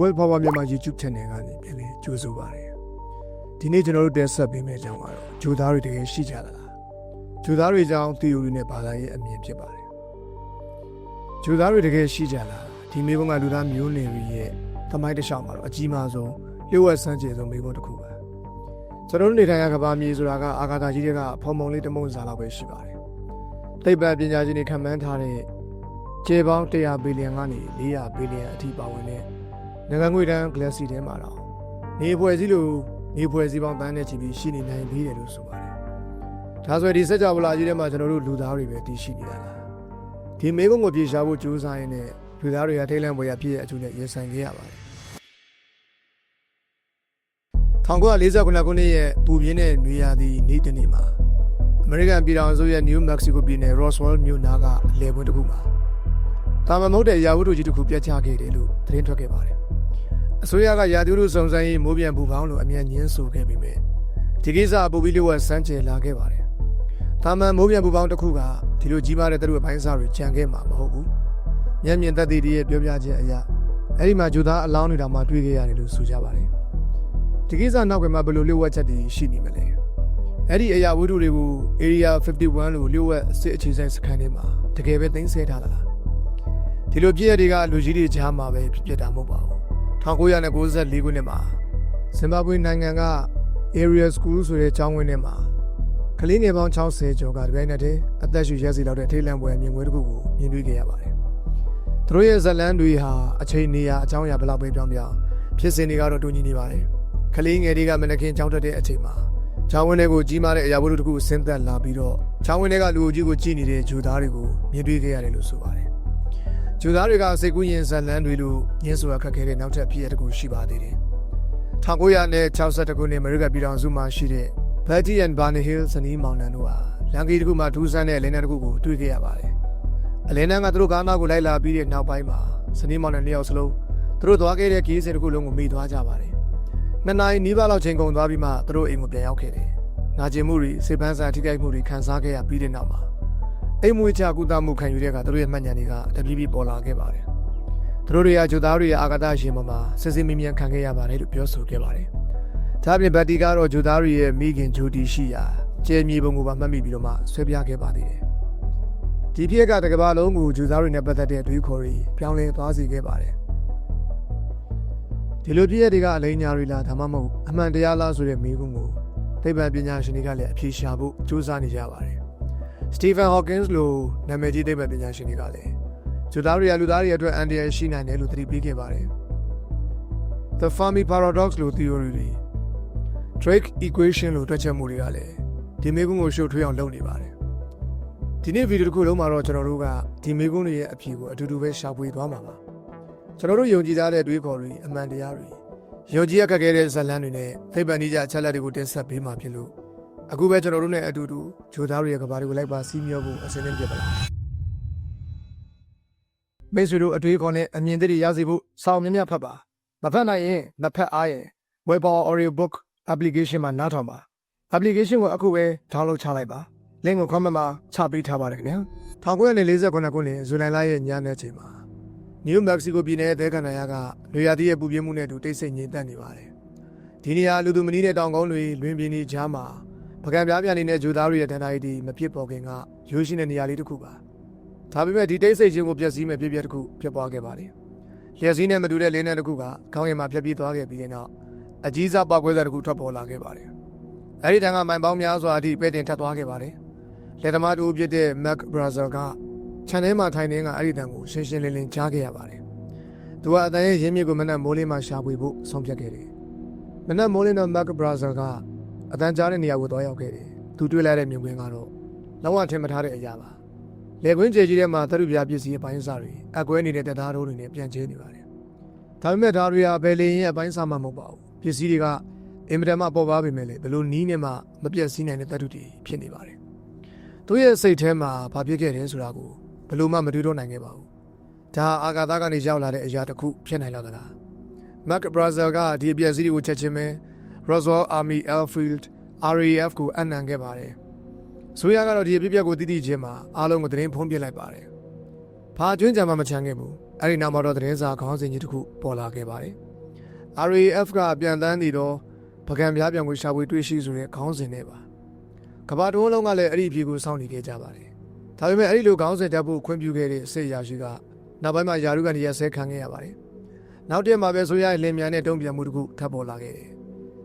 World Power မြန်မာ YouTube Channel ကနေပြန်လည်ကြိုဆိုပါရစေ။ဒီနေ့ကျွန်တော်တို့တက်ဆက်ပေးမယ့်အကြောင်းကတော့ဂျိုသားတွေတကယ်ရှိကြလား။ဂျိုသားတွေကြောင်း theory နဲ့ဘာသာရေးအမြင်ဖြစ်ပါတယ်။ဂျိုသားတွေတကယ်ရှိကြလား။ဒီမိဘကလူသားမျိုးနွယ်တွေရဲ့သမိုင်းတစ်လျှောက်မှာတော့အကြီးမားဆုံးလျှို့ဝှက်ဆန်းကျယ်ဆုံးမိဘတစ်ခုပါ။ကျွန်တော်တို့နေထိုင်ရာကဘာမြေဆိုတာကအာဂါသာကြီးတွေကဖုံဖုံလေးတမုံစားလောက်ပဲရှိပါတယ်။သိပ္ပံပညာရှင်တွေခန့်မှန်းထားတဲ့ကျေပေါင်း100ဘီလီယံကနေ400ဘီလီယံအထိပါဝင်တဲ့ နိုင်ငံငွေတန်း glassy ထဲမှာတော့နေဖွဲ့စည်းလို့နေဖွဲ့စည်းပေါင်းတန်းနဲ့ချီပြီးရှိနေနိုင်ပြီးတယ်လို့ဆိုပါတယ်။ဒါဆိုရင်ဒီစက်ကြဝဠာကြီးထဲမှာကျွန်တော်တို့လူသားတွေပဲတည်ရှိနေတာလား။ဒီမေကုန်းကိုပြေရှားဖို့ကြိုးစားရင်းနဲ့လူသားတွေကထိတ်လန့်ပွဲရဖြစ်ရဲ့အကျိုးနဲ့ရင်ဆိုင်ခဲ့ရပါတယ်။1949ခုနှစ်ရဲ့ပူပြင်းတဲ့နွေရာသီနေ့တစ်နေ့မှာအမေရိကန်ပြည်ထောင်စုရဲ့ New Mexico ပြည်နယ် Roswell မြို့နာကအလဲပွင့်တစ်ခုမှာတာမန်မဟုတ်တဲ့ရာဝတ္ထုကြီးတစ်ခုပြတ်ချခဲ့တယ်လို့သတင်းထွက်ခဲ့ပါတယ်။ အစိုးရကရာသီဥတုစုံစမ်းရေးမိုးပြန်ပူပေါင်းလို့အမြန်ညင်းဆိုခဲ့ပြီးမြဲဒီကိစ္စပူပြီးလျှော့စမ်းချေလာခဲ့ပါတယ်။တာမန်မိုးပြန်ပူပေါင်းတစ်ခုကဒီလိုကြီးမားတဲ့သူတို့အပိုင်းစားတွေကြံခဲ့မှာမဟုတ်ဘူး။မျက်မြင်သက်သေတွေရဲ့ပြောပြချက်အရအဲ့ဒီမှာဂျူသားအလောင်းတွေတောင်မှတွေ့ခဲ့ရတယ်လို့ဆိုကြပါတယ်။ဒီကိစ္စနောက်ကမှဘယ်လိုလျှို့ဝှက်ချက်တွေရှိနေမလဲ။အဲ့ဒီအရာဝတ္ထုတွေကို Area 51လို့လျှို့ဝှက်စစ်အခြေစိုက်စခန်းတွေမှာတကယ်ပဲသိမ်းဆည်းထားတာလား။ဒီလိုပြည့်ရတွေကလူကြီးတွေကြားမှာပဲဖြစ်ဖြစ်တာမဟုတ်ပါဘူး။ 1994ခုနှစ်မှာဇင်ဘာဘွေနိုင်ငံက Area School ဆိုတဲ့ကျောင်းဝင်းထဲမှာကလေးငယ်ပေါင်း60ကျော်ကတပြိုင်နက်တည်းအသက်ရှူရက်စီလောက်တဲ့ထိတ်လန့်ပွဲမြင်ကွင်းတစ်ခုကိုမြင်တွေ့ခဲ့ရပါတယ်။သူတို့ရဲ့ဇတ်လန်းတွေဟာအချိန်နေရာအကြောင်းအရာဘယ်လောက်ပဲပြောင်းပြောင်းဖြစ်စဉ်တွေကတော့တူညီနေပါတယ်။ကလေးငယ်တွေကမနခင်ကျောင်းတက်တဲ့အချိန်မှာကျောင်းဝင်းထဲကိုကြီးမားတဲ့အရာဝတ္ထုတစ်ခုဆင်းသက်လာပြီးတော့ကျောင်းဝင်းထဲကလူအုပ်ကြီးကိုကြည့်နေတဲ့ဂျူသားတွေကိုမြင်တွေ့ခဲ့ရတယ်လို့ဆိုပါတယ်။ ဂျူသားတွေကစိတ်ကူးရင်ဇလန်းတွေလို့ညင်းဆိုရခက်ခဲတဲ့နောက်ထပ်ဖြစ်ရတစ်ခုရှိပါသေးတယ်။1962ခုနှစ်အမေရိကန်ပြည်ထောင်စုမှာရှိတဲ့ Betty and Barney Hill ဇနီးမောင်နှံတို့ဟာလန်ကီတစ်ခုမှာထူးဆန်းတဲ့လင်းနှန်းတစ်ခုကိုတွေ့ခဲ့ရပါတယ်။အလင်းနှန်းကသူတို့ကားနောက်ကိုလိုက်လာပြီးတဲ့နောက်ပိုင်းမှာဇနီးမောင်နှံနှစ်ယောက်စလုံးသူတို့သွားခဲ့တဲ့ခီးစဉ်တစ်ခုလုံးကိုမိသွားကြပါတယ်။နှစ်နာရီနီးပါးလောက်ချိန်ကုန်သွားပြီးမှသူတို့အိမ်ကိုပြန်ရောက်ခဲ့တယ်။နာကျင်မှုတွေစိတ်ပန်းစားထိခိုက်မှုတွေခံစားခဲ့ရပြီးတဲ့နောက်မှာ အိမ်မွေးချကုသမှုခံယူတဲ့အခါသူတို့ရဲ့မှတ်ဉာဏ်တွေကတပြေးပြေးပေါ်လာခဲ့ပါတယ်။သူတို့တွေကဂျူသားတွေရဲ့အာဂတရှင်ပေါ်မှာစစ်စစ်မင်းမြန်ခံခဲ့ရပါတယ်လို့ပြောဆိုခဲ့ပါတယ်။ဒါ့အပြင်ဘတ်တီကတော့ဂျူသားတွေရဲ့မိခင်ဂျူတီရှိရာကျဲမြေပုံကိုပါမှတ်မိပြီးတော့မှဆွဲပြခဲ့ပါသေးတယ်။ဒီဖြစ်ကတကဘာလုံးကိုဂျူသားတွေနဲ့ပတ်သက်တဲ့အတွေးခေါ်တွေပြောင်းလဲသွားစေခဲ့ပါတယ်။ဒီလိုပြည့်ရတွေကအလိညာတွေလားဒါမှမဟုတ်အမှန်တရားလားဆိုတဲ့မေးခွန်းကိုသိပ္ပံပညာရှင်တွေကလည်းအဖြေရှာဖို့ကြိုးစားနေကြပါတယ်။ Stephen Hawkins လိုနာမည်ကြီးသိပ္ပံပညာရှင်တွေကလည်းဂျူသားတွေကလူသားတွေအတွက်အန်တရာယ်ရှိနိုင်တယ်လို့သတိပေးခဲ့ပါတယ်။ The Fermi Paradox လို့ theory တွေ Drake equation လို့တွက်ချက်မှုတွေကလည်းဒီမေးခွန်းကိုရှုပ်ထွေးအောင်လုပ်နေပါတယ်။ဒီနေ့ဗီဒီယိုတစ်ခုလုံးမှာတော့ကျွန်တော်တို့ကဒီမေးခွန်းတွေရဲ့အဖြေကိုအတူတူပဲရှာဖွေသွားမှာပါ။ကျွန်တော်တို့ယုံကြည်ထားတဲ့အတွေးခေါ်တွေအမှန်တရားတွေယုံကြည်ရခက်ခဲတဲ့ဇာတ်လမ်းတွေနဲ့သိပ္ပံနည်းကျအချက်လက်တွေကိုတင်ဆက်ပေးမှာဖြစ်လို့ အခုပဲကျွန်တော်တို့နဲ့အတူတူဂျိုသားတွေရဲ့ကဘာတွေကိုလိုက်ပါစီးမျောဖို့အစင်းသင်းဖြစ်ပါလားမိတ်ဆွေတို့အတွေ့အခေါ်နဲ့အမြင်တွေရစေဖို့စောင့်မြမြဖတ်ပါမဖတ်နိုင်ရင်မဖတ်အားရင် Web Power Audio Book application မှာနားထောင်ပါ application ကိုအခုပဲ download ချလိုက်ပါ link ကို comment မှာချပေးထားပါတယ်ခင်ဗျာ1948ခုနှစ်ဇူလိုင်လရဲ့ညနေချိန်မှာ New Mexico ပြည်နယ်တဲခန္ဓာရကလူရသည်ရဲ့ပူပြင်းမှုနဲ့အတူတိတ်ဆိတ်ငြိမ်သက်နေပါတယ်ဒီနေရာလူသူမနီးတဲ့တောင်ကုန်းတွေလွင်ပြင်းနေကြားမှာ ပကံပြားပြန်နေတဲ့ဂျူသားတွေရဲ့တန်တာရီဒီမဖြစ်ပေါ်ခင်ကရိုးရှင်းတဲ့နေရာလေးတစ်ခုပါဒါပေမဲ့ဒီတိတ်ဆိတ်ခြင်းကိုပြည့်စည်မဲ့ပြည့်ပြည့်တစ်ခုဖြစ်ပွားခဲ့ပါတယ်လျှက်စည်းနဲ့မတူတဲ့လင်းနဲ့တစ်ခုကခေါင်းရည်မှာဖြတ်ပြေးသွားခဲ့ပြီးတဲ့နောက်အကြီးစားပောက်ကွဲစတစ်ခုထွက်ပေါ်လာခဲ့ပါတယ်အဲဒီတန်းကမိုင်ပေါင်းများစွာအထိပဲ့တင်ထပ်သွားခဲ့ပါတယ်လက်သမားတူဖြစ်တဲ့ Mac Brazil ကခြံထဲမှာထိုင်နေကအဲ့ဒီတန်းကိုရှင်းရှင်းလင်းလင်းကြားခဲ့ရပါတယ်သူကအတန်ရဲ့ရင်းမြစ်ကိုမနဲ့မိုးလေးမှရှာဖွေဖို့ဆုံးဖြတ်ခဲ့တယ်မနဲ့မိုးလေးတော့ Mac Brazil က အတန်းကြားတဲ့နေရာကိုသွားရောက်ခဲ့တယ်။သူတွေ့လိုက်တဲ့မြင်ကွင်းကတော့လုံးဝထင်မထားတဲ့အရာပါ။လေကွင်းကျေကြီးထဲမှာသရုပ်ပြပစ္စည်းအပိုင်းအစတွေအကွဲနေတဲ့တပ်သားတို့တွေနဲ့ပြန်ကျဲနေပါတယ်။ဒါပေမဲ့ဒါတွေကဘယ်လေရင်အပိုင်းအစမှမဟုတ်ပါဘူး။ပစ္စည်းတွေကအင်မတန်မှပေါ်ပါပေမဲ့လေဘလို့နီးနဲ့မှမပြတ်စည်းနိုင်တဲ့တပ်ထုတွေဖြစ်နေပါတယ်။သူ့ရဲ့စိတ်ထဲမှာဘာဖြစ်ခဲ့တယ်ဆိုတာကိုဘလို့မှမတွေးတော့နိုင်ခဲ့ပါဘူး။ဒါအာဂါသကနေရောက်လာတဲ့အရာတစ်ခုဖြစ်နိုင်တော့သလား။ Mark Brazil ကဒီအပျက်စီးတွေကိုချက်ချင်းပဲ Roswell Army Airfield RAF ကိုအနံခဲ့ပါတယ်။ဆိုရကတော့ဒီအဖြစ်အပျက်ကိုတည်တည်ချင်းမှာအားလုံးကိုသတင်းဖုံးပြလိုက်ပါတယ်။ဘာကျွင်းကြံမှမချမ်းခဲ့ဘူးအဲ့ဒီနောက်မှာတော့သတင်းစာခေါင်းစဉ်ကြီးတစ်ခုပေါ်လာခဲ့ပါတယ် RAF ကပြန်တန်းနေတော့ပကံပြားပြန်ကိုရှာဖွေတွေ့ရှိဆိုတဲ့ခေါင်းစဉ်နဲ့ပါကမ္ဘာတစ်ဝန်းလုံးကလည်းအဲ့ဒီအဖြေကိုစောင့်နေခဲ့ကြပါတယ်ဒါပေမဲ့အဲ့ဒီလိုခေါင်းစဉ်တက်ဖို့ခွင့်ပြုခဲ့တဲ့စစ်ရာရှိကနောက်ပိုင်းမှာယာရုကနေရက်စဲခံခဲ့ရပါတယ်နောက်တည့်မှာပဲဆိုရရဲ့လင်မြန်တဲ့တုံ့ပြန်မှုတစ်ခုထပ်ပေါ်လာခဲ့တယ်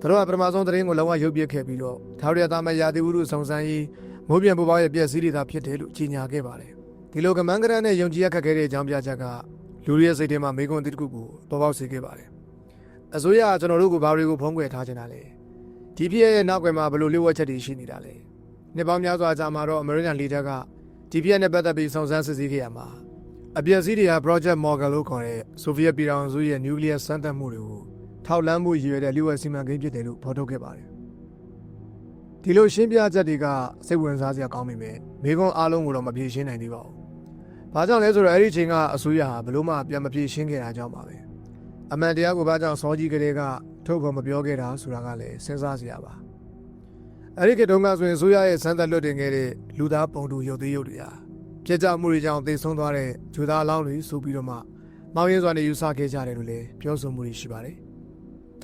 သူတို့ကပထမဆုံးသတင်းကိုလုံးဝရုပ်ပြခဲ့ပြီးတော့ဒါရီယာသားမယာတိဝုဒ္ဓစုံစမ်းရေးမိုးပြန်ပူပေါင်းရဲ့ပြည့်စည်တွေသာဖြစ်တယ်လို့ကြေညာခဲ့ပါတယ်ဒီလိုကမန်းကရန်နဲ့ယုံကြည်ရခက်ခဲတဲ့အကြောင်းပြချက်ကလူတွေရဲ့စိတ်ထဲမှာမေကွန်တိတစ်ခုကိုပေါ်ပေါက်စေခဲ့ပါတယ်အစိုးရကကျွန်တော်တို့ကိုဘာတွေကိုဖုံးကွယ်ထားချင်တာလဲဒီပြည့်ရဲ့နောက်ွယ်မှာဘယ်လိုလျှို့ဝှက်ချက်တွေရှိနေတာလဲနှစ်ပေါင်းများစွာကြာမှာတော့အမေရိကန်လီဒါကဒီပြည့်နဲ့ပတ်သက်ပြီးစုံစမ်းစစ်ဆေးခဲ့ရမှာအပြည့်စည်းတွေက Project Morgan လို့ခေါ်တဲ့ဆိုဗီယက်ပြည်ထောင်စုရဲ့နျူကလ িয়ার စမ်းသပ်မှုတွေကို ထောက်လန်းမှုရည်ရွယ်တဲ့လျှို့ဝှက်စီမံကိန်းဖြစ်တယ်လို့ဖော်ထုတ်ခဲ့ပါတယ်ဒီလိုရှင်းပြချက်တွေကစိတ်ဝင်စားစရာကောင်းပေမဲ့မိကွန်းအားလုံးကိုတော့မဖြေရှင်းနိုင်သေးပါဘူး။ဘာကြောင့်လဲဆိုတော့အဲ့ဒီအချိန်ကအစိုးရဟာဘလို့မှပြန်မဖြေရှင်းခဲ့တာကြောင့်ပါပဲ။အမှန်တရားကိုဘာကြောင့်စောကြီးကလေးကထုတ်ဖော်မပြောခဲ့တာဆိုတာကလည်းစဉ်းစားစရာပါ။အဲ့ဒီခေတ်တုန်းကဆိုရင်အစိုးရရဲ့စမ်းသပ်လွတ်တင်ခဲ့တဲ့လူသားပုံတူရုပ်သေးရုပ်တွေဟာပြကြမှုတွေကြောင့်သေဆုံးသွားတဲ့ဂျူသားအလောင်းတွေဆိုပြီးတော့မှမောင်ရင်းစွာနဲ့ယူဆခဲ့ကြတယ်လို့လည်းပြောဆိုမှုတွေရှိပါတယ်။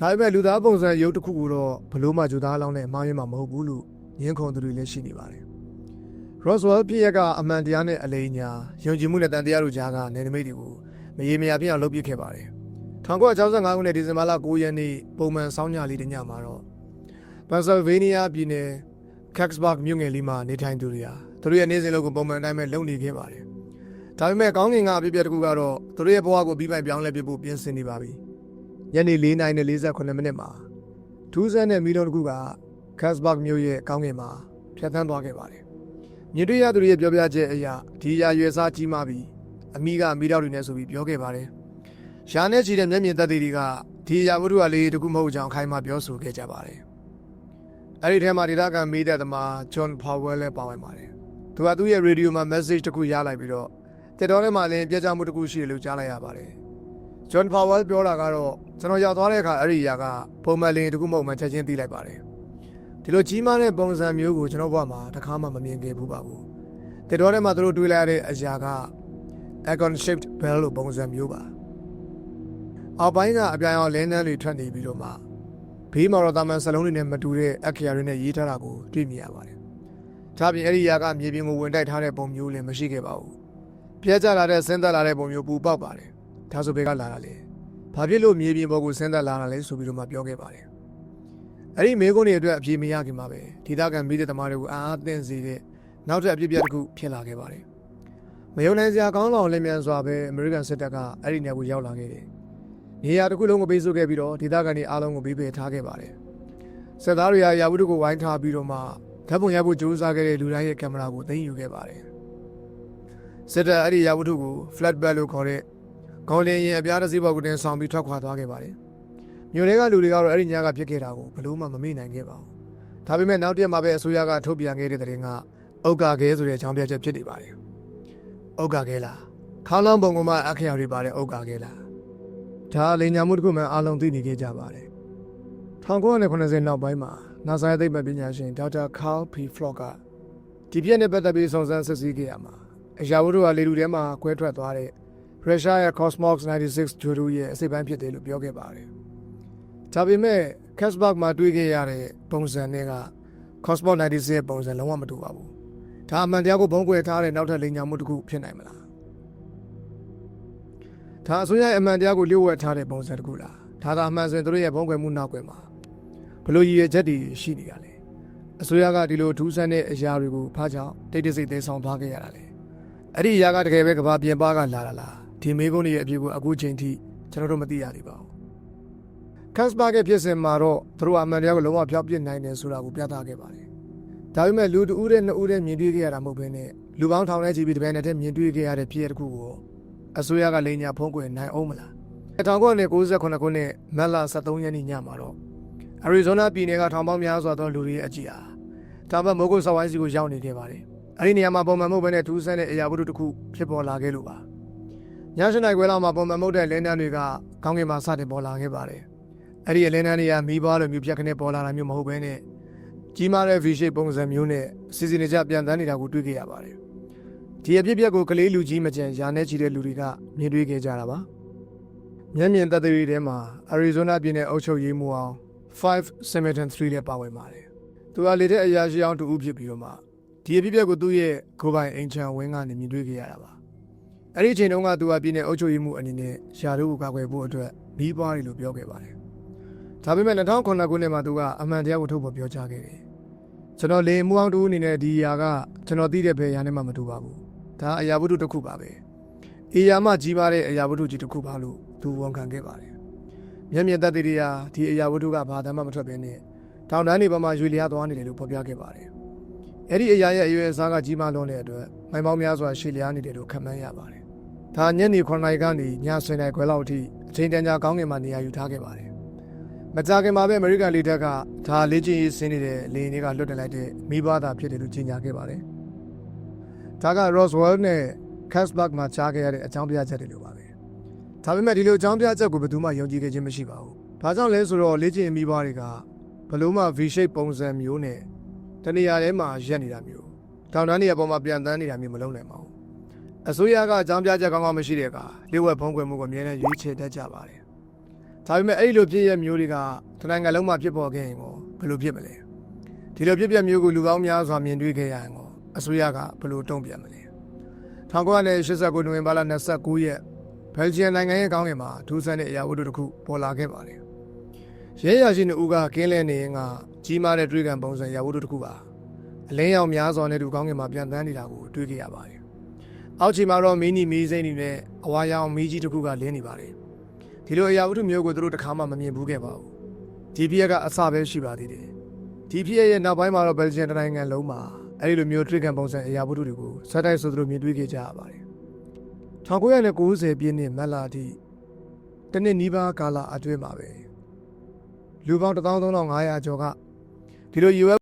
ဒါပေမဲ့လူသားပုံစံရုပ်တစ်ခုကိုတော့ဘလို့မှဂျူသားအလောင်းနဲ့မောင်ရင်းမှာမဟုတ်ဘူးလို့ညင်းခုန်သူတွေလည်းရှိနေပါတယ်။ Roswell ပြည့်ရက်ကအမှန်တရားနဲ့အလိညာယုံကြည်မှုနဲ့တန်တရားတို့ကြားကနယ်နိမိတ်တွေကိုမရေမရာပြအောင်လုပ်ပြခဲ့ပါတယ်။1965ခုနှစ်ဒီဇင်ဘာလ9ရက်နေ့ပုံမှန်ဆောင်းညလေးတညမှာတော့ Pennsylvania ပြည်နယ် Kecksburg မြို့ငယ်လေးမှာနေထိုင်သူတွေဟာသူတို့ရဲ့နေ့စဉ်လုပ်ကိုပုံမှန်အတိုင်းပဲလုပ်နေခဲ့ပါတယ်။ဒါပေမဲ့ကောင်းကင်ကအပြည့်ပြည့်တစ်ခုကတော့သူတို့ရဲ့ဘဝကိုပြီးပိုင်ပြောင်းလဲပြဖို့ပြင်ဆင်နေပါပြီ။ ညနေ4:48မိနစ်မှာထူးဆန်းတဲ့မီးလုံးတစ်ခုက Kecksburg မြို့ရဲ့ကောင်းကင်မှာဖြတ်သန်းသွားခဲ့ပါတယ်။မြင်တွေ့ရသူတွေရဲ့ပြောပြချက်အရဒီရာရွယ်စားကြီးမားပြီးအမိကမိတော့တွေနဲ့ဆိုပြီးပြောခဲ့ပါတယ်။ရှားနဲ့ချီတဲ့မျက်မြင်သက်သေတွေကဒီရာဝတ္ထုအလေးတစ်ခုမဟုတ်ကြောင်းခိုင်မာပြောဆိုခဲ့ကြပါတယ်။အဲ့ဒီထဲမှာဒေသခံမိသက်သမား John Powell လည်းပါဝင်ပါတယ်။သူကသူ့ရဲ့ရေဒီယိုမှာ message တစ်ခုရလိုက်ပြီးတော့တက်တော်ထဲမှာလည်းပြကြမှုတစ်ခုရှိတယ်လို့ကြားလိုက်ရပါတယ်။ John Powell ပြောတာကတော့ကျွန်တော်ရောက်သွားတဲ့အခါအဲ့ဒီရာကပုံမှန်လင်းတစ်ခုမဟုတ်မှချက်ချင်းသိလိုက်ပါတယ်။ဒီလိုကြီးမားတဲ့ပုံစံမျိုးကိုကျွန်တော်ဘဝမှာတစ်ခါမှမမြင်ခဲ့ဘူးပါဘူး။တက်တော်ထဲမှာသူတို့တွေးလိုက်ရတဲ့အရာက agon shaped bell လို့ပုံစံမျိုးပါ။အောက်ပိုင်းကအပြာရောင်လင်းနှန်းတွေထွက်နေပြီးတော့မှဘေးမှာတော့တာမန်စလုံးတွေနဲ့မတူတဲ့အခရာတွေနဲ့ရေးထားတာကိုတွေ့မြင်ရပါတယ်။ဒါပြင်အဲ့ဒီຢာကမြေပြင်ကိုဝင်တိုက်ထားတဲ့ပုံမျိုးလည်းမရှိခဲ့ပါဘူး။ပြဲကျလာတဲ့ဆင်းသက်လာတဲ့ပုံမျိုးပူပေါက်ပါတယ်။ ဒါဆိုဘယ်ကလာတာလဲ။ဘာဖြစ်လို့မြေပြင်ပေါ်ကိုဆင်းသက်လာတာလဲဆိုပြီးတော့မှပြောခဲ့ပါတယ်။အဲ့ဒီမေကုန်းတွေအတွက်အပြေမရခင်မှာပဲဒေသခံမိတဲ့သမားတွေကိုအာအသင့်စေတဲ့နောက်ထပ်အပြစ်ပြက်တစ်ခုဖြစ်လာခဲ့ပါတယ်။မယုံနိုင်စရာကောင်းလောင်လင်းမြန်စွာပဲအမေရိကန်စစ်တပ်ကအဲ့ဒီနေရာကိုရောက်လာခဲ့တယ်။နေရာတစ်ခုလုံးကိုပေးစုခဲ့ပြီးတော့ဒေသခံတွေအားလုံးကိုဘေးပယ်ထားခဲ့ပါတယ်။စစ်သားတွေကရာဘူးတို့ကိုဝိုင်းထားပြီးတော့မှဓာတ်ပုံရဖို့ကြိုးစားခဲ့တဲ့လူတိုင်းရဲ့ကင်မရာကိုသိမ်းယူခဲ့ပါတယ်။စစ်တပ်အဲ့ဒီရာဘူးတို့ကို flat back လို့ခေါ်တဲ့ ခေါင်းလင်းရင်အပြားတစ်စီးပေါ်ကိုတင်ဆောင်ပြီးထွက်ခွာသွားခဲ့ပါတယ်။မြို့တွေကလူတွေကတော့အဲ့ဒီညကဖြစ်ခဲ့တာကိုဘယ်လို့မှမမေ့နိုင်ခဲ့ပါဘူး။ဒါပေမဲ့နောက်တရက်မှာပဲအစိုးရကထုတ်ပြန်ခဲ့တဲ့တဲ့ရင်ကအုတ်ကခဲဆိုတဲ့အကြောင်းပြချက်ဖြစ်နေပါတယ်။အုတ်ကခဲလားခေါင်းလောင်းပုံကမှအခရာတွေပါတဲ့အုတ်ကခဲလားဒါလိန်ညာမှုတစ်ခုမှအားလုံးသိနေခဲ့ကြပါတယ်။1990နောက်ပိုင်းမှာ NASA ရဲ့သိပ္ပံပညာရှင်ဒေါက်တာ Carl P. Flock ကဒီပြည့်နဲ့ပတ်သက်ပြီးစုံစမ်းစစ်ဆေးခဲ့ရမှာအရာဝတ္ထုဟာလေထုထဲမှာကွဲထွက်သွားတဲ့ ရုရှားရဲ့ Cosmos 96ဂျိုဒူရဲ့အစိပ်ပိုင်းဖြစ်တယ်လို့ပြောခဲ့ပါတယ်။ဒါပေမဲ့ Casberg မှာတွေ့ခဲ့ရတဲ့ပုံစံတွေက Cosmos 96ရဲ့ပုံစံလုံးဝမတူပါဘူး။ဒါအမှန်တရားကိုဘုံကွယ်ထားတဲ့နောက်ထပ်လိမ်ညာမှုတစ်ခုဖြစ်နိုင်မလား။ဒါအစိုးရရဲ့အမှန်တရားကိုလျှို့ဝှက်ထားတဲ့ပုံစံတစ်ခုလား။ဒါသာအမှန်ဆိုရင်တို့ရဲ့ဘုံကွယ်မှုနောက်ွယ်မှာဘလို့ရည်ရွယ်ချက်တွေရှိနေကြလဲ။အစိုးရကဒီလိုထူးဆန်းတဲ့အရာတွေကိုဖားကြောင်တိတ်တဆိတ်သေးဆောင်သွားခဲ့ရတာလေ။အဲ့ဒီအရာကတကယ်ပဲကဘာပြင်ပကလာတာလား။ ဒီမေကုန်းရဲ့အဖြစ်ကိုအခုချိန်ထိကျွန်တော်တို့မသိရသေးပါဘူး။ Casper ရဲ့ဖြစ်စဉ်မှာတော့သူတို့အမှန်တရားကိုလုံးဝဖျောက်ပြစ်နိုင်တယ်ဆိုတာကိုပြသခဲ့ပါတယ်။ဒါပေမဲ့လူတဦးတဲ့နှစ်ဦးတဲ့မြင်တွေ့ခဲ့ရတာမဟုတ်ဘဲနဲ့လူပေါင်းထောင်နဲ့ချီပြီးတပည့်နဲ့တည်းမြင်တွေ့ခဲ့ရတဲ့ဖြစ်ရပ်တစ်ခုကိုအစိုးရကလိန်ညာဖုံးကွယ်နိုင်အောင်မလား1998ခုနှစ်မက်လာ73ရက်နေ့ညမှာတော့အရီဇိုနာပြည်နယ်ကထောင်ပေါင်းများစွာသောလူတွေရဲ့အကြည့်အားဒါမှမိုးကုတ်ဆောက်ဝိုင်းစီကိုရောက်နေခဲ့ပါတယ်။အဲဒီနေရာမှာပုံမှန်မှုပဲနဲ့ထူးဆန်းတဲ့အရာဝတ္ထုတစ်ခုဖြစ်ပေါ်လာခဲ့လို့ပါ။ ည၈နာရီခွဲလောက်မှာပုံမှန်မှုတဲ့လင်းတန်းတွေကကောင်းကင်မှာစတင်ပေါ်လာခဲ့ပါတယ်။အဲဒီလင်းတန်းတွေကမီးပွားလိုမျိုးပြက်ခနဲ့ပေါ်လာတာမျိုးမဟုတ်ဘဲနဲ့ကြီးမားတဲ့ V shape ပုံစံမျိုးနဲ့စီစီနေကြပြန်တန်းနေတာကိုတွေ့ခဲ့ရပါတယ်။ဒီအဖြစ်အပျက်ကိုကလေးလူကြီးမကြံရာနဲ့ချီတဲ့လူတွေကမြင်တွေ့ခဲ့ကြတာပါမျက်မြင်သက်သေတွေထဲမှာအရီဇိုနာပြည်နယ်အုပ်ချုပ်ရေးမှူးအောင်5 Semeton 3လည်းပါဝင်ပါတယ်သူကလေတဲ့အရာရှိအောင်တူဦးဖြစ်ပြီးတော့မှဒီအဖြစ်အပျက်ကိုသူ့ရဲ့ကိုယ်ပိုင်အိမ်ချမ်းဝင်းကနေမြင်တွေ့ခဲ့ရတာပါ အဲ့ဒီအချိန်တုန်းကသူကပြည်နယ်အုပ်ချုပ်ရေးမှူးအနေနဲ့ယာတို့ကိုကာကွယ်ဖို့အတွက်မိပွားတယ်လို့ပြောခဲ့ပါတယ်ဒါပေမဲ့2009ခုနှစ်မှာသူကအမှန်တရားကိုထုတ်ဖော်ပြောကြားခဲ့တယ်ကျွန်တော်လေမှုအောင်တူအနေနဲ့ဒီຢာကကျွန်တော်သိတဲ့ဘယ်ຢာနဲ့မှမတူပါဘူးဒါအရာဝတ္ထုတစ်ခုပါပဲအေယာမှကြီးပါတဲ့အရာဝတ္ထုကြီးတစ်ခုပါလို့သူဝန်ခံခဲ့ပါတယ်မျက်မြင်သက်သေတွေဟာဒီအရာဝတ္ထုကဘာသာမှမထွက်ဘဲနဲ့တောင်တန်းတွေပေါ်မှာရွေလျားသွားနေတယ်လို့ဖော်ပြခဲ့ပါတယ်အဲ့ဒီအရာရဲ့အရွယ်အစားကကြီးမားလွန်းတဲ့အတွက်မိုင်ပေါင်းများစွာရှေ့လျားနေတယ်လို့ခန့်မှန်းရပါတယ် ဒါညနေ9နာရီကနေည10နာရီခွဲလောက်အထိအချိန်တန်ကြာကောင်းကင်မှာနေရာယူထားခဲ့ပါတယ်မကြာခင်မှာပဲအမေရိကန်လေတပ်ကဒါလေ့ကျင့်ရေးဆင်းနေတဲ့လေယာဉ်တွေကလွတ်တင်လိုက်တဲ့မိဘသားဖြစ်တယ်လို့ကြေညာခဲ့ပါတယ်ဒါက Roswell နဲ့ Casbah မှာကြားခဲ့ရတဲ့အကြောင်းပြချက်တွေလိုပါပဲဒါပေမဲ့ဒီလိုအကြောင်းပြချက်ကိုဘယ်သူမှယုံကြည်ခဲ့ခြင်းမရှိပါဘူးဘာကြောင့်လဲဆိုတော့လေ့ကျင့်ရေးမိဘတွေကဘလို့မှ V-shape ပုံစံမျိုးနဲ့တနေရာထဲမှာရက်နေတာမျိုးတောင်တန်းနေရာပေါ်မှာပြန်တန်းနေတာမျိုးမလုပ်နိုင်ပါဘူး အစိုးရကအကြောင်းပြချက်ကောင်းကောင်းမရှိတဲ့အခါလေဝက်ဖုံးကွယ်မှုကိုအမြဲတမ်းရွေးချယ်တတ်ကြပါတယ်ဒါပေမဲ့အဲ့ဒီလိုဖြစ်ရမျိုးတွေကတနိုင်ငံလုံးမှာဖြစ်ပေါ်ခဲ့ရင်ကိုဘယ်လိုဖြစ်မလဲဒီလိုဖြစ်ပျက်မျိုးကိုလူပေါင်းများစွာမြင်တွေ့ခဲ့ရရင်ကိုအစိုးရကဘယ်လိုတုံ့ပြန်မလဲ1989နိုဝင်ဘာလ29ရက်ဘယ်လ်ဂျီယံနိုင်ငံရဲ့ကောင်းကင်မှာဒူးဆန်တဲ့အရာဝတ္ထုတစ်ခုပေါ်လာခဲ့ပါတယ်ရဲရရှိနှစ်ဦးကကင်းလဲနေရင်ကကြီးမားတဲ့တွေးကန်ပုံစံအရာဝတ္ထုတစ်ခုပါအလင်းရောင်များစွာနဲ့တူကောင်းကင်မှာပြန်တန်းနေတာကိုတွေ့ခဲ့ရပါတယ် အောက်ခြေမှာတော့မင်းနီမီးစိမ့်နေနဲ့အဝါရောင်မီးကြီးတစ်ခုကလင်းနေပါတယ်ဒီလိုအရာဝတ္ထုမျိုးကိုသူတို့တစ်ခါမှမမြင်ဘူးခဲ့ပါဘူးဒီပြက်ကအစပဲရှိပါသေးတယ်ဒီပြက်ရဲ့နောက်ပိုင်းမှာတော့ဘယ်လ်ဂျီယံနိုင်ငံလုံးမှာအဲဒီလိုမျိုးတွေးကန်ပုံစံအရာဝတ္ထုတွေကိုစက်တိုက်ဆိုသလိုမြင်တွေ့ခဲ့ကြရပါတယ်1990ပြည့်နှစ်မတ်လအထိတနစ်နီးပါးကာလအတွင်းမှာပဲလူပေါင်း13500ကျော်ကဒီလို US